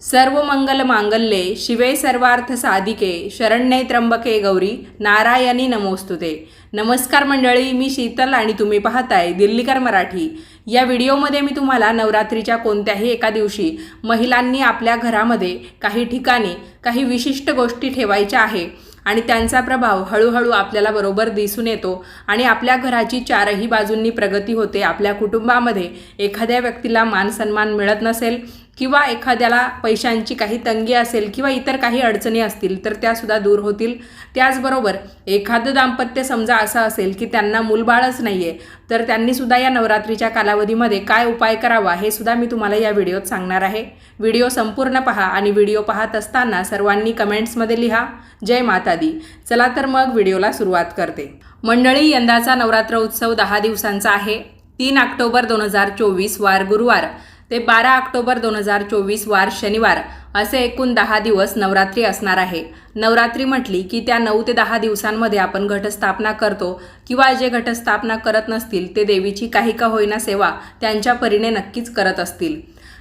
सर्व मंगल मांगल्ये शिवे सर्वार्थ साधिके शरण्ये त्र्यंबके गौरी नारायणी नमोस्तुते. नमस्कार मंडळी मी शीतल आणि तुम्ही पाहताय दिल्लीकर मराठी. या व्हिडिओमध्ये मी तुम्हाला नवरात्रीच्या कोणत्याही एका दिवशी महिलांनी आपल्या घरामध्ये काही ठिकाणी काही विशिष्ट गोष्टी ठेवायच्या आहे आणि त्यांचा प्रभाव हळूहळू आपल्याला बरोबर दिसून येतो आणि आपल्या घराची चारही बाजूंनी प्रगती होते. आपल्या कुटुंबामध्ये एखाद्या व्यक्तीला मान सन्मान मिळत नसेल किंवा एखाद्याला पैशांची काही तंगी असेल किंवा इतर काही अडचणी असतील तर त्यासुद्धा दूर होतील. त्याचबरोबर एखादं दाम्पत्य समजा असं असेल की त्यांना मूलबाळच नाही आहे तर त्यांनीसुद्धा या नवरात्रीच्या कालावधीमध्ये काय उपाय करावा हे सुद्धा मी तुम्हाला या व्हिडिओत सांगणार आहे. व्हिडिओ संपूर्ण पहा आणि व्हिडिओ पाहत असताना सर्वांनी कमेंट्समध्ये लिहा. जय माता दी चला तर मग व्हिडिओला सुरुवात करते. मंडळी यंदाचा नवरात्र उत्सव दहा दिवसांचा आहे. तीन ऑक्टोबर दोन हजार चोवीस वार गुरुवार. ते बारा ऑक्टोबर दोन हजार चोवीस वार शनिवार असे एकूण दहा दिवस नवरात्री असणार आहे. नवरात्री म्हटली की त्या नऊ ते दहा दिवसांमध्ये आपण घटस्थापना करतो किंवा जे घटस्थापना करत नसतील ते देवीची काही का होईना सेवा त्यांच्या परीने नक्कीच करत असतील.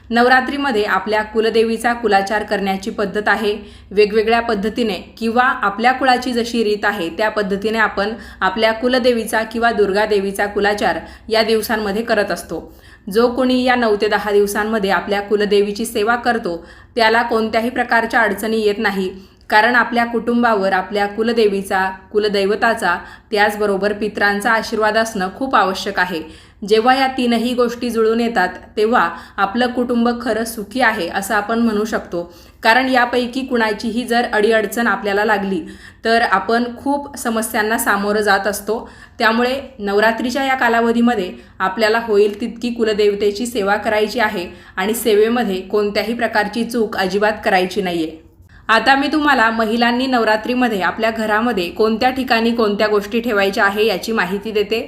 नवरात्रीमध्ये आपल्या कुलदेवीचा कुलाचार करण्याची पद्धत आहे. वेगवेगळ्या पद्धतीने किंवा आपल्या कुळाची जशी रीत आहे त्या पद्धतीने आपण आपल्या कुलदेवीचा किंवा दुर्गादेवीचा कुलाचार या दिवसांमध्ये करत असतो. जो कोणी या नऊ ते दहा दिवसांमध्ये आपल्या कुलदेवीची सेवा करतो त्याला कोणत्याही प्रकारच्या अडचणी येत नाही. कारण आपल्या कुटुंबावर आपल्या कुलदेवीचा कुलदैवताचा त्याचबरोबर पित्रांचा आशीर्वाद असणं खूप आवश्यक आहे. जेव्हा या तीनही गोष्टी जुळून येतात तेव्हा आपलं कुटुंब खरं सुखी आहे असं आपण म्हणू शकतो. कारण यापैकी कुणाचीही जर अडीअडचण आपल्याला लागली तर आपण खूप समस्यांना सामोरं जात असतो. त्यामुळे नवरात्रीच्या या कालावधीमध्ये आपल्याला होईल तितकी कुलदेवतेची सेवा करायची आहे आणि सेवेमध्ये कोणत्याही प्रकारची चूक अजिबात करायची नाही आहे आता मी तुम्हाला महिलांनी नवरात्रीमध्ये आपल्या घरामध्ये कोणत्या ठिकाणी कोणत्या गोष्टी ठेवायच्या आहे याची माहिती देते.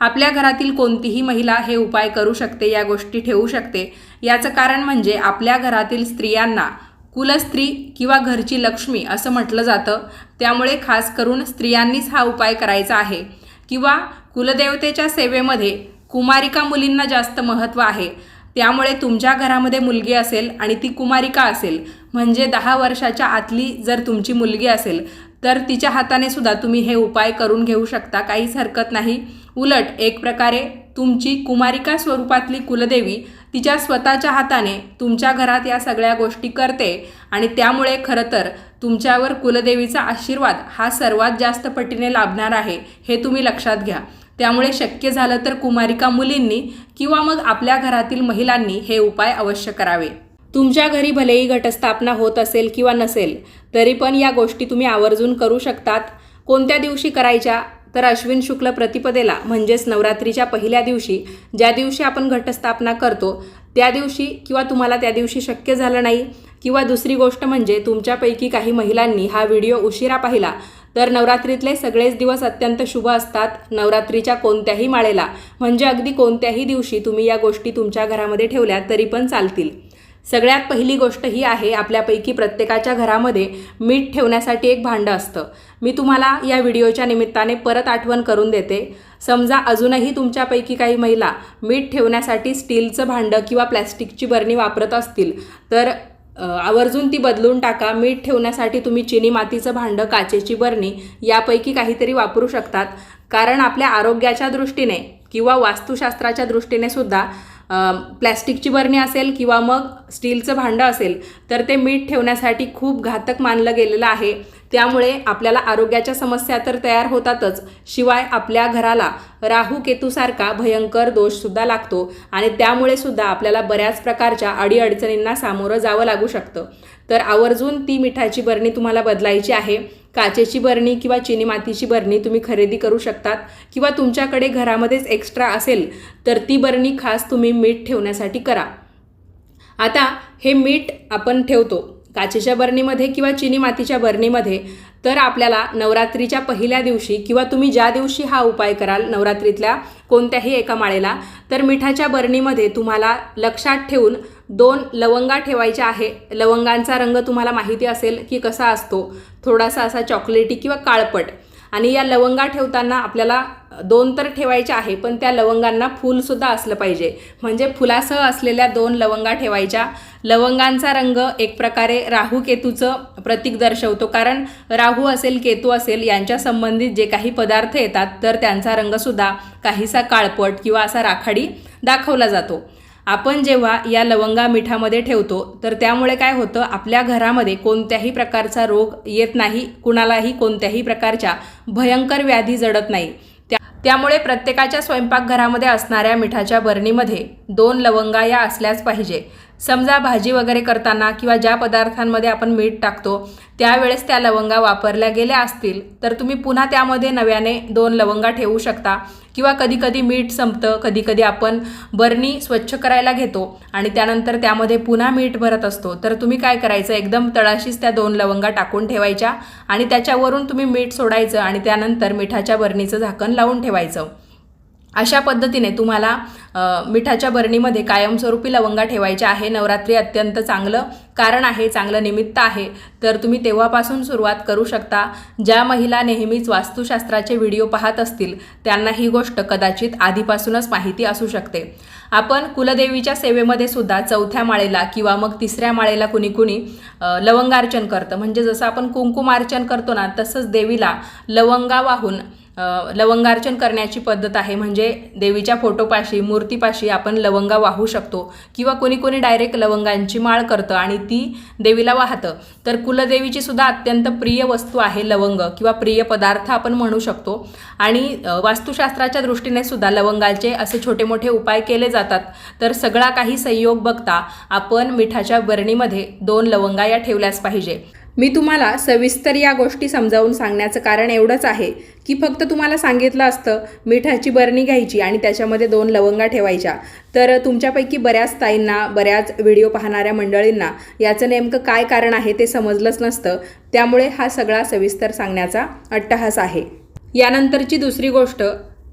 आपल्या घरातील कोणतीही महिला हे उपाय करू शकते या गोष्टी ठेवू शकते. याचं कारण म्हणजे आपल्या घरातील स्त्रियांना कुलस्त्री किंवा घरची लक्ष्मी असं म्हटलं जातं. त्यामुळे खास करून स्त्रियांनीच हा उपाय करायचा आहे. किंवा कुलदेवतेच्या सेवेमध्ये कुमारिका मुलींना जास्त महत्त्व आहे. त्यामुळे तुमच्या घरामध्ये मुलगी असेल आणि ती कुमारिका असेल म्हणजे दहा वर्षाच्या आतली जर तुमची मुलगी असेल तर तिच्या हाताने सुद्धा तुम्ही हे उपाय करून घेऊ शकता. काहीच हरकत नाही. उलट एक प्रकारे तुमची कुमारिका स्वरूपातली कुलदेवी तिच्या स्वतःच्या हाताने तुमच्या घरात या सगळ्या गोष्टी करते आणि त्यामुळे खरं तर तुमच्यावर कुलदेवीचा आशीर्वाद हा सर्वात जास्त पटीने लाभणार आहे हे तुम्ही लक्षात घ्या. त्यामुळे शक्य झालं तर कुमारिका मुलींनी किंवा मग आपल्या घरातील महिलांनी हे उपाय अवश्य करावे. तुमच्या घरी भलेही घटस्थापना होत असेल किंवा नसेल तरी पण या गोष्टी तुम्ही आवर्जून करू शकतात. कोणत्या दिवशी करायच्या? तर अश्विन शुक्ल प्रतिपदेला म्हणजेच नवरात्रीच्या पहिल्या दिवशी ज्या दिवशी आपण घटस्थापना करतो त्या दिवशी किंवा तुम्हाला त्या दिवशी शक्य झालं नाही किंवा दुसरी गोष्ट म्हणजे तुमच्यापैकी काही महिलांनी हा व्हिडिओ उशिरा पाहिला तर नवरात्रीतले सगळेच दिवस अत्यंत शुभ असतात नवरात्रीच्या कोणत्याही माळेला. म्हणजे अगदी कोणत्याही दिवशी तुम्ही या गोष्टी तुमच्या घरामध्ये ठेवल्या तरी पण चालतील. सगळ्यात पहिली गोष्ट ही आहे आपल्यापैकी प्रत्येकाच्या घरामध्ये मीठ ठेवण्यासाठी एक भांडं असतं. मी तुम्हाला या व्हिडिओच्या निमित्ताने परत आठवण करून देते. समजा अजूनही तुमच्यापैकी काही महिला मीठ ठेवण्यासाठी स्टीलचं भांडं किंवा प्लॅस्टिकची बरणी वापरत असतील तर आवर्जून ती बदलून टाका. मीठ ठेवण्यासाठी तुम्ही चिनी मातीचं भांडं काचेची बरणी यापैकी काहीतरी वापरू शकतात. कारण आपल्या आरोग्याच्या दृष्टीने किंवा वास्तुशास्त्राच्या दृष्टीने सुद्धा प्लॅस्टिकची बरणी असेल किंवा मग स्टीलचं भांडं असेल तर ते मीठ ठेवण्यासाठी खूप घातक मानलं गेलेलं आहे. त्यामुळे आपल्याला आरोग्याच्या समस्या तर तयार होतातच. शिवाय आपल्या घराला राहू केतूसारखा भयंकर दोषसुद्धा लागतो आणि त्यामुळे सुद्धा आपल्याला बऱ्याच प्रकारच्या अडीअडचणींना सामोरं जावं लागू शकतं. तर आवर्जून ती मिठाची बरणी तुम्हाला बदलायची आहे. काचेची बरणी किंवा चिनी मातीची बरणी तुम्ही खरेदी करू शकतात किंवा तुमच्याकडे घरामध्येच एक्स्ट्रा असेल तर ती बरणी खास तुम्ही मीठ ठेवण्यासाठी करा. आता हे मीठ आपण ठेवतो. काचेच्या बरणीमध्ये किंवा चिनी मातीच्या बरणीमध्ये तर आपल्याला नवरात्रीच्या पहिल्या दिवशी किंवा तुम्ही ज्या दिवशी हा उपाय कराल नवरात्रीतल्या कोणत्याही एका माळेला तर मिठाच्या बरणीमध्ये तुम्हाला लक्षात ठेवून दोन लवंगा ठेवायच्या आहे. लवंगांचा रंग तुम्हाला माहिती असेल की कसा असतो. थोडासा असा चॉकलेटी किंवा काळपट. आणि या लवंगा ठेवताना आपल्याला दोन तर ठेवायच्या आहे पण त्या लवंगांना फूलसुद्धा असलं पाहिजे. म्हणजे फुलासह असलेल्या दोन लवंगा ठेवायच्या. लवंगांचा रंग एक प्रकारे राहू केतूचं प्रतीक दर्शवतो. कारण राहू असेल केतू असेल यांच्या संबंधित जे काही पदार्थ येतात तर त्यांचा रंगसुद्धा काहीसा काळपट किंवा असा राखाडी दाखवला जातो. आपण जेव्हा या लवंगा मिठामध्ये ठेवतो तर त्यामुळे काय होतं आपल्या घरामध्ये कोणत्याही प्रकारचा रोग येत नाही कुणालाही कोणत्याही प्रकारच्या भयंकर व्याधी जडत नाही. त्यामुळे प्रत्येकाच्या स्वयंपाकघरामध्ये असणाऱ्या मिठाच्या बरणीमध्ये दोन लवंगा या असल्याच पाहिजे. समजा भाजी वगैरे करताना किंवा ज्या पदार्थांमध्ये आपण मीठ टाकतो त्यावेळेस त्या लवंगा वापरल्या गेल्या असतील तर तुम्ही पुन्हा त्यामध्ये नव्याने दोन लवंगा ठेवू शकता. किंवा कधीकधी मीठ संपतं कधीकधी आपण बरणी स्वच्छ करायला घेतो आणि त्यानंतर त्यामध्ये पुन्हा मीठ भरत असतो. तर तुम्ही काय करायचं? एकदम तळाशीच त्या दोन लवंगा टाकून ठेवायच्या आणि त्याच्यावरून तुम्ही मीठ सोडायचं आणि त्यानंतर मिठाच्या बरणीचं झाकण लावून ठेवायचं. अशा पद्धतीने तुम्हाला मिठाच्या बरणीमध्ये कायमस्वरूपी लवंगा ठेवायच्या आहे. नवरात्री अत्यंत चांगलं कारण आहे चांगलं निमित्त आहे. तर तुम्ही तेव्हापासून सुरुवात करू शकता. ज्या महिला नेहमीच वास्तुशास्त्राचे व्हिडिओ पाहत असतील त्यांना ही गोष्ट कदाचित आधीपासूनच माहिती असू शकते. आपण कुलदेवीच्या सेवेमध्ये सुद्धा चौथ्या माळेला किंवा मग तिसऱ्या माळेला कुणी कुणी लवंगार्चन करतं. म्हणजे जसं आपण कुंकुमार्चन करतो ना तसंच देवीला लवंगा वाहून लवंगार्चन करण्याची पद्धत आहे. म्हणजे देवीच्या फोटोपाशी मूर्तीपाशी आपण लवंगा वाहू शकतो किंवा कोणी कोणी डायरेक्ट लवंगांची माळ करतं आणि ती देवीला वाहतं. तर कुलदेवीची सुद्धा अत्यंत प्रिय वस्तू आहे लवंग किंवा प्रिय पदार्थ आपण म्हणू शकतो. आणि वास्तुशास्त्राच्या दृष्टीने सुद्धा लवंगाचे असे छोटे मोठे उपाय केले जातात. तर सगळा काही संयोग बघता आपण मिठाच्या बरणीमध्ये दोन लवंगा या ठेवल्याच पाहिजे. मी तुम्हाला सविस्तर या गोष्टी समजावून सांगण्याचं कारण एवढंच आहे. की फक्त तुम्हाला सांगितलं असतं मिठाची बरणी घ्यायची आणि त्याच्यामध्ये दोन लवंगा ठेवायच्या. तर तुमच्यापैकी बऱ्याच ताईंना बऱ्याच व्हिडिओ पाहणाऱ्या मंडळींना याचं नेमकं काय कारण आहे ते समजलंच नसतं. त्यामुळे हा सगळा सविस्तर सांगण्याचा अट्टहास आहे. यानंतरची दुसरी गोष्ट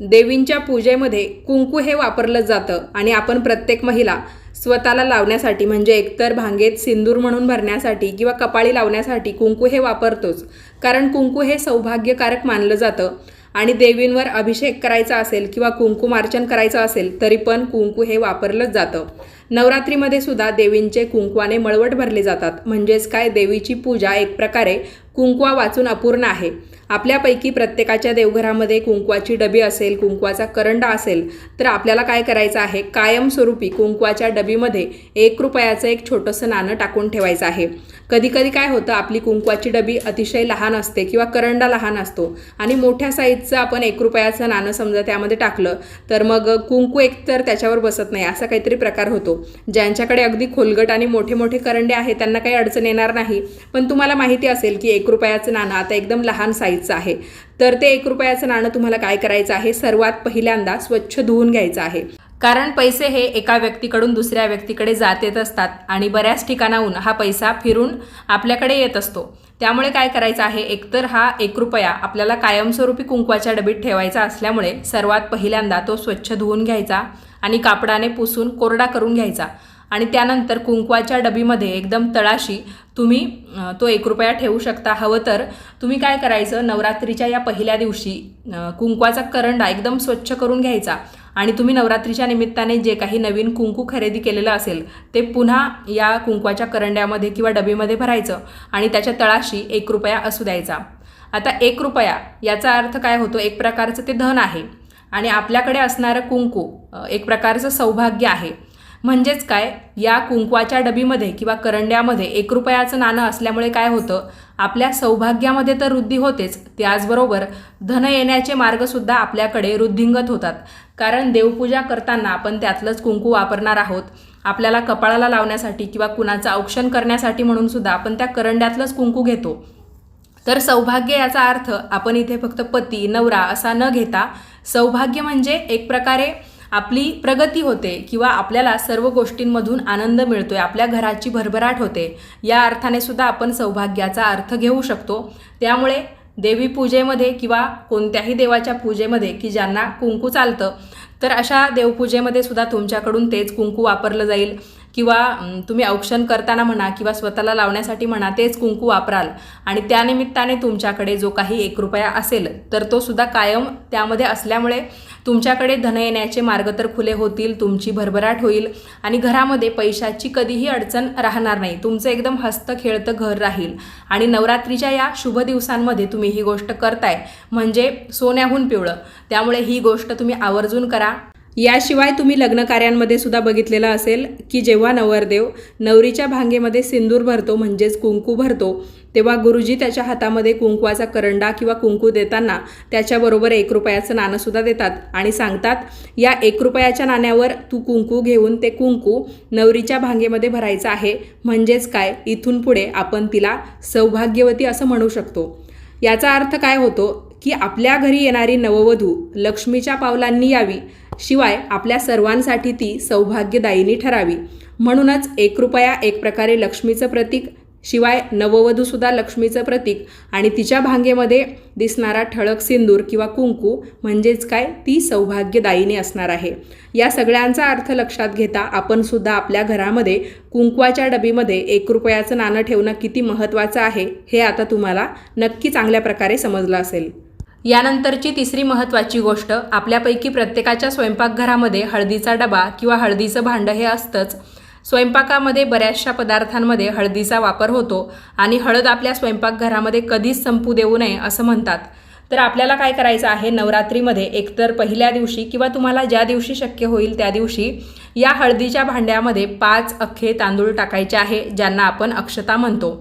देवींच्या पूजेमध्ये कुंकू हे वापरलं जातं आणि आपण प्रत्येक महिला स्वतःला लावण्यासाठी म्हणजे एकतर भांगेत सिंदूर म्हणून भरण्यासाठी किंवा कपाळी लावण्यासाठी कुंकू हे वापरतोच. कारण कुंकू हे सौभाग्यकारक मानलं जातं. आणि देवींवर अभिषेक करायचा असेल किंवा कुंकुमार्चन करायचं असेल तरी पण कुंकू हे वापरलंच जातं. नवरात्रीमध्ये सुद्धा देवींचे कुंकवाने मळवट भरले जातात. म्हणजेच काय? देवीची पूजा एक प्रकारे कुंकवा वाचून अपूर्ण आहे. आपल्यापैकी प्रत्येकाच्या देवघरामध्ये कुंकवाची डबी असेल कुंकवाचा करंडा असेल तर आपल्याला काय करायचं आहे? कायमस्वरूपी कुंकवाच्या डबीमध्ये एक रुपयाचं एक छोटंसं नाणं टाकून ठेवायचं आहे. कधीकधी काय होतं आपली कुंकवाची डबी अतिशय लहान असते किंवा करंडा लहान असतो आणि मोठ्या साईजचं आपण एक रुपयाचं नाणं समजा त्यामध्ये टाकलं तर मग कुंकू एकतर त्याच्यावर बसत नाही असा काहीतरी प्रकार होतो. ज्यांच्याकडे अगदी खोलगट आणि मोठे मोठे करंडे आहेत त्यांना काही अडचण येणार नाही. पण तुम्हाला माहिती असेल की एक रुपयाचं नाणं आता एकदम लहान साईज साईजचं आहे. तर ते एक रुपयाचं नाणं तुम्हाला काय करायचं आहे? सर्वात पहिल्यांदा स्वच्छ धुवून घ्यायचं आहे. कारण पैसे हे एका व्यक्तीकडून दुसऱ्या व्यक्तीकडे जात येत असतात आणि बऱ्याच ठिकाणाहून हा पैसा फिरून आपल्याकडे येत असतो. त्यामुळे काय करायचं आहे? एकतर हा एक रुपया आपल्याला कायमस्वरूपी कुंकवाच्या डबीत ठेवायचा असल्यामुळे सर्वात पहिल्यांदा तो स्वच्छ धुवून घ्यायचा आणि कापडाने पुसून कोरडा करून घ्यायचा. आणि त्यानंतर कुंकवाच्या डबीमध्ये एकदम तळाशी तुम्ही तो एक रुपया ठेवू शकता. हवं तर तुम्ही काय करायचं नवरात्रीच्या या पहिल्या दिवशी कुंकवाचा करंडा एकदम स्वच्छ करून घ्यायचा आणि तुम्ही नवरात्रीच्या निमित्ताने जे काही नवीन कुंकू खरेदी केलेलं असेल ते पुन्हा या कुंकवाच्या करंड्यामध्ये किंवा डबीमध्ये भरायचं आणि त्याच्या तळाशी एक रुपया असू द्यायचा. आता एक रुपया याचा अर्थ काय होतो? एक प्रकारचं ते धन आहे आणि आपल्याकडे असणारं कुंकू एक प्रकारचं सौभाग्य आहे. म्हणजेच काय? या कुंकवाच्या डबीमध्ये किंवा करंड्यामध्ये एक रुपयाचं नाणं असल्यामुळे काय होतं? आपल्या सौभाग्यामध्ये तर वृद्धी होतेच. त्याचबरोबर धन येण्याचे मार्गसुद्धा आपल्याकडे वृद्धिंगत होतात. कारण देवपूजा करताना आपण त्यातलंच कुंकू वापरणार आहोत. आपल्याला कपाळाला लावण्यासाठी किंवा कुणाचं औक्षण करण्यासाठी म्हणून सुद्धा आपण त्या करंड्यातलंच कुंकू घेतो. तर सौभाग्य याचा अर्थ आपण इथे फक्त पती नवरा असा न घेता सौभाग्य म्हणजे एक प्रकारे आपली प्रगती होते किंवा आपल्याला सर्व गोष्टींमधून आनंद मिळतोय आपल्या घराची भरभराट होते या अर्थाने सुद्धा आपण सौभाग्याचा अर्थ घेऊ शकतो. त्यामुळे देवी पूजेमध्ये किंवा कोणत्याही देवाच्या पूजेमध्ये की ज्यांना कुंकू चालतं तर अशा देवपूजेमध्ये सुद्धा तुमच्याकडून तेच कुंकू वापरलं जाईल. किंवा तुम्ही औक्षण करताना म्हणा किंवा स्वतःला लावण्यासाठी म्हणा तेच कुंकू वापराल. आणि त्यानिमित्ताने तुमच्याकडे जो काही एक रुपया असेल तर तो सुद्धा कायम त्यामध्ये असल्यामुळे तुमच्याकडे धन येण्याचे मार्ग तर खुले होतील तुमची भरभराट होईल आणि घरामध्ये पैशाची कधीही अडचण राहणार नाही. तुमचं एकदम हस्त खेळतं घर राहील. आणि नवरात्रीच्या या शुभ दिवसांमध्ये तुम्ही ही गोष्ट करताय. म्हणजे सोन्याहून पिवळं. त्यामुळे ही गोष्ट तुम्ही आवर्जून करा. याशिवाय तुम्ही लग्नकार्यांमध्ये सुद्धा बघितलेलं असेल की जेव्हा नवरदेव नवरीच्या भांगेमध्ये सिंदूर भरतो म्हणजेच कुंकू भरतो तेव्हा गुरुजी त्याच्या हातामध्ये कुंकवाचा करंडा किंवा कुंकू देताना त्याच्याबरोबर एक रुपयाचं नाणंसुद्धा देतात आणि सांगतात या एक रुपयाच्या नाण्यावर तू कुंकू घेऊन ते कुंकू नवरीच्या भांगेमध्ये भरायचं आहे म्हणजेच काय? इथून पुढे आपण तिला सौभाग्यवती असं म्हणू शकतो. याचा अर्थ काय होतो की आपल्या घरी येणारी नववधू लक्ष्मीच्या पावलांनी यावी शिवाय आपल्या सर्वांसाठी ती सौभाग्यदायिनी ठरावी. म्हणूनच एक रुपया एक प्रकारे लक्ष्मीचं प्रतीक शिवाय नववधूसुद्धा लक्ष्मीचं प्रतीक आणि तिच्या भांगेमध्ये दिसणारा ठळक सिंदूर किंवा कुंकू म्हणजेच काय? ती सौभाग्यदायिनी असणार आहे. या सगळ्यांचा अर्थ लक्षात घेता आपण सुद्धा आपल्या घरामध्ये कुंकवाच्या डबीमध्ये एक रुपयाचं नाणं ठेवणं किती महत्त्वाचं आहे हे आता तुम्हाला नक्की चांगल्या प्रकारे समजलं असेल. यानंतरची तिसरी महत्त्वाची गोष्ट आपल्यापैकी प्रत्येकाच्या स्वयंपाकघरामध्ये हळदीचा डबा किंवा हळदीचं भांडं हे असतंच. स्वयंपाकामध्ये बऱ्याचशा पदार्थांमध्ये हळदीचा वापर होतो आणि हळद आपल्या स्वयंपाकघरामध्ये कधीच संपू देऊ नये असं म्हणतात. तर आपल्याला काय करायचं आहे? नवरात्रीमध्ये एकतर पहिल्या दिवशी किंवा तुम्हाला ज्या दिवशी शक्य होईल त्या दिवशी या हळदीच्या भांड्यामध्ये पाच अख्खे तांदूळ टाकायचे आहे ज्यांना आपण अक्षता म्हणतो.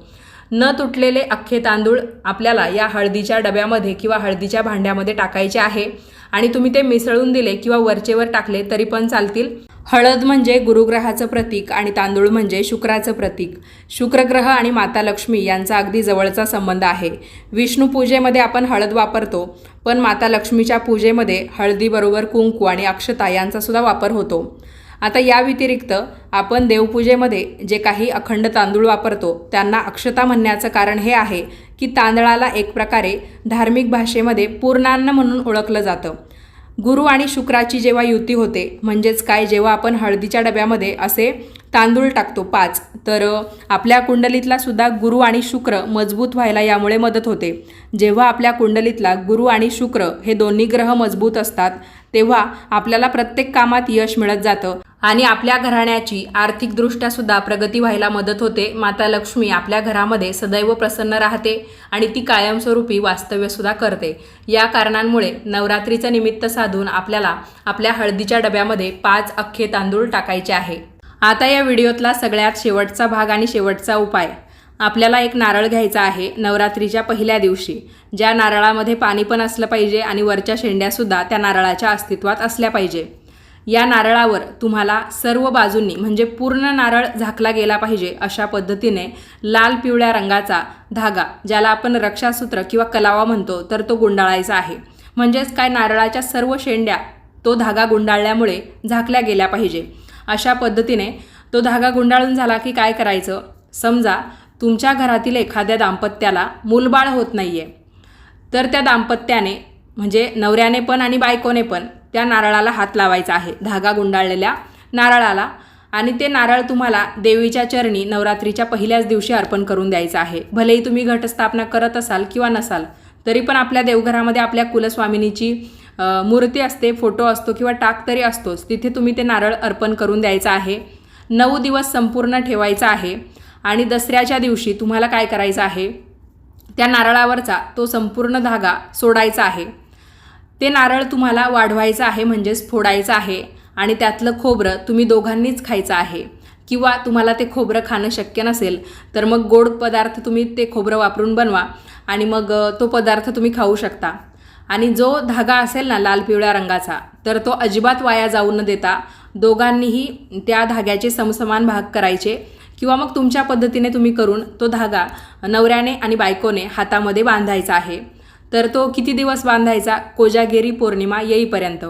न तुटलेले अख्खे तांदूळ आपल्याला या हळदीच्या डब्यामध्ये किंवा हळदीच्या भांड्यामध्ये टाकायचे आहे. आणि तुम्ही ते मिसळून दिले किंवा वरचेवर टाकले तरी पण चालतील. हळद म्हणजे गुरुग्रहाचं प्रतीक आणि तांदूळ म्हणजे शुक्राचं प्रतीक. शुक्रग्रह आणि माता लक्ष्मी यांचा अगदी जवळचा संबंध आहे. विष्णू पूजेमध्ये आपण हळद वापरतो पण माता लक्ष्मीच्या पूजेमध्ये हळदीबरोबर कुंकू आणि अक्षता यांचा सुद्धा वापर होतो. आता या व्यतिरिक्त आपण देवपूजेमध्ये जे काही अखंड तांदूळ वापरतो त्यांना अक्षता म्हणण्याचं कारण हे आहे की तांदळाला एक प्रकारे धार्मिक भाषेमध्ये पूर्णान्न म्हणून ओळखलं जातं. गुरु आणि शुक्राची जेव्हा युती होते म्हणजेच काय जेव्हा आपण हळदीच्या डब्यामध्ये असे तांदूळ टाकतो पाच तर आपल्या कुंडलीतला सुद्धा गुरु आणि शुक्र मजबूत व्हायला यामुळे मदत होते. जेव्हा आपल्या कुंडलीतला गुरु आणि शुक्र हे दोन्ही ग्रह मजबूत असतात तेव्हा आपल्याला प्रत्येक कामात यश मिळत जातं. आणि आपल्या घराण्याची आर्थिकदृष्ट्या सुद्धा प्रगती व्हायला मदत होते. माता लक्ष्मी आपल्या घरामध्ये सदैव प्रसन्न राहते आणि ती कायमस्वरूपी वास्तव्यसुद्धा करते. या कारणांमुळे नवरात्रीचं निमित्त साधून आपल्याला आपल्या हळदीच्या डब्यामध्ये पाच अख्खे तांदूळ टाकायचे आहे. आता या व्हिडिओतला सगळ्यात शेवटचा भाग आणि शेवटचा उपाय. आपल्याला एक नारळ घ्यायचा आहे नवरात्रीच्या पहिल्या दिवशी. ज्या नारळामध्ये पाणी पण असलं पाहिजे आणि वरच्या शेंड्यासुद्धा त्या नारळाच्या अस्तित्वात असल्या पाहिजे. या नारळावर तुम्हाला सर्व बाजूंनी म्हणजे पूर्ण नारळ झाकला गेला पाहिजे अशा पद्धतीने लाल पिवळ्या रंगाचा धागा ज्याला आपण रक्षासूत्र किंवा कलावा म्हणतो तर तो गुंडाळायचा आहे. म्हणजेच काय नारळाच्या सर्व शेंड्या तो धागा गुंडाळल्यामुळे झाकल्या गेल्या पाहिजे. अशा पद्धतीने तो धागा गुंडाळून झाला की काय करायचं? समजा तुमच्या घरातील एखाद्या दाम्पत्याला मूलबाळ होत नाही आहे तर त्या दाम्पत्याने म्हणजे नवऱ्याने पण आणि बायकोने पण त्या नारळाला हात लावायचा आहे. धागा गुंडाळलेल्या नारळाला आणि ते नारळ तुम्हाला देवीच्या चरणी नवरात्रीच्या पहिल्याच दिवशी अर्पण करून द्यायचं आहे. भलेही तुम्ही घटस्थापना करत असाल किंवा नसाल तरी पण आपल्या देवघरामध्ये आपल्या कुलस्वामिनीची मूर्ती असते फोटो असतो किंवा टाक तरी असतोच. तिथे तुम्ही ते नारळ अर्पण करून द्यायचं आहे. नऊ दिवस संपूर्ण ठेवायचा आहे आणि दसऱ्याच्या दिवशी तुम्हाला काय करायचं आहे? त्या नारळावरचा तो संपूर्ण धागा सोडायचा आहे. ते नारळ तुम्हाला वाढवायचं आहे म्हणजेच फोडायचं आहे आणि त्यातलं खोबरं तुम्ही दोघांनीच खायचं आहे किंवा तुम्हाला ते खोबरं खाणं शक्य नसेल तर मग गोड पदार्थ तुम्ही ते खोबरं वापरून बनवा आणि मग तो पदार्थ तुम्ही खाऊ शकता. आणि जो धागा असेल ना लाल पिवळ्या रंगाचा तर तो अजिबात वाया जाऊ न देता दोघांनीही त्या धाग्याचे समसमान भाग करायचे किंवा मग तुमच्या पद्धतीने तुम्ही करून तो धागा नवऱ्याने आणि बायकोने हातामध्ये बांधायचा आहे. तर तो किती दिवस बांधायचा? कोजागिरी पौर्णिमा येईपर्यंत.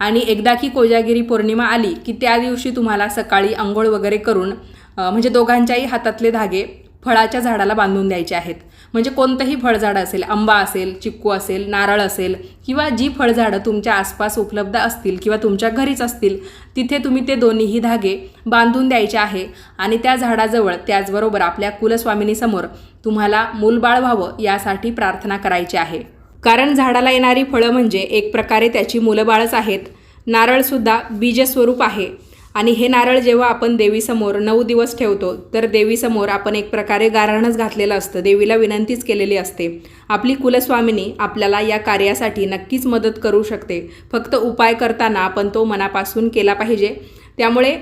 आणि एकदा की कोजागिरी पौर्णिमा आली की त्या दिवशी तुम्हाला सकाळी आंघोळ वगैरे करून म्हणजे दोघांच्याही हातातले धागे फळाच्या झाडाला बांधून द्यायचे आहेत. म्हणजे कोणतंही फळझाड असेल आंबा असेल चिक्कू असेल नारळ असेल किंवा जी फळझाडं तुमच्या आसपास उपलब्ध असतील किंवा तुमच्या घरीच असतील तिथे तुम्ही ते दोन्हीही धागे बांधून द्यायचे आहे. आणि त्या झाडाजवळ त्याचबरोबर आपल्या कुलस्वामिनीसमोर तुम्हाला मूलबाळ व्हावं यासाठी प्रार्थना करायची आहे. कारण झाडाला येणारी फळं म्हणजे एक प्रकारे त्याची मुलंबाळच आहेत. नारळसुद्धा बीजस्वरूप आहे. आणि हे नारळ जेव्हा आपण देवीसमोर नऊ दिवस ठेवतो तर देवीसमोर आपण एक प्रकारे गारणच घातलेलं असतं. देवीला विनंतीच केलेली असते. आपली कुलस्वामिनी आपल्याला या कार्यासाठी नक्कीच मदत करू शकते. फक्त उपाय करताना आपण तो मनापासून केला पाहिजे. त्यामुळे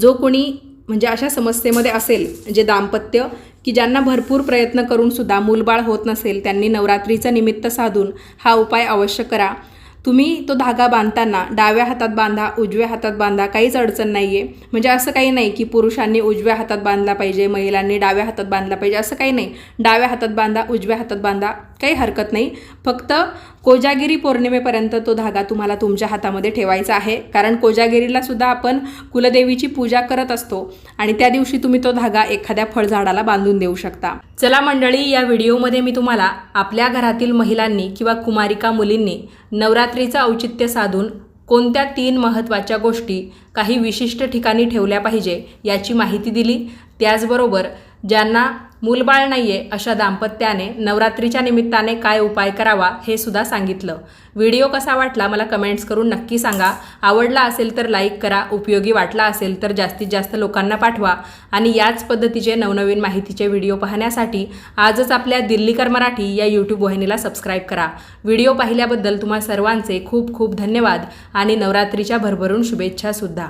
जो कोणी म्हणजे अशा समस्येमध्ये असेल जे दाम्पत्य की ज्यांना भरपूर प्रयत्न करूनसुद्धा मूलबाळ होत नसेल त्यांनी नवरात्रीचं निमित्त साधून हा उपाय अवश्य करा. तुम्ही तो धागा बांधताना डाव्या हातात बांधा उजव्या हातात बांधा काहीच अडचण नाही आहे म्हणजे असं काही नाही की पुरुषांनी उजव्या हातात बांधला पाहिजे महिलांनी डाव्या हातात बांधला पाहिजे असं काही नाही. डाव्या हातात बांधा उजव्या हातात बांधा काही हरकत नाही. फक्त कोजागिरी पौर्णिमेपर्यंत तो धागा तुम्हाला तुमच्या हातामध्ये ठेवायचा आहे. कारण कोजागिरीला सुद्धा आपण कुलदेवीची पूजा करत असतो आणि त्या दिवशी तुम्ही तो धागा एखाद्या फळझाडाला बांधून देऊ शकता. चला मंडळी या व्हिडिओमध्ये मी तुम्हाला आपल्या घरातील महिलांनी किंवा कुमारिका मुलींनी नवरात्रीचं औचित्य साधून कोणत्या तीन महत्त्वाच्या गोष्टी काही विशिष्ट ठिकाणी ठेवल्या पाहिजे याची माहिती दिली. त्याचबरोबर ज्यांना मूलबाळ नाही आहे अशा दाम्पत्याने नवरात्रीच्या निमित्ताने काय उपाय करावा हे सुद्धा सांगितलं. व्हिडिओ कसा वाटला मला कमेंट्स करून नक्की सांगा. आवडला असेल तर लाईक करा उपयोगी वाटला असेल तर जास्तीत जास्त लोकांना पाठवा. आणि याच पद्धतीचे नवनवीन माहितीचे व्हिडिओ पाहण्यासाठी आजच आपल्या दिल्लीकर मराठी या यूट्यूब वाहिनीला सबस्क्राईब करा. व्हिडिओ पाहिल्याबद्दल तुम्हा सर्वांचे खूप खूप धन्यवाद आणि नवरात्रीच्या भरभरून शुभेच्छासुद्धा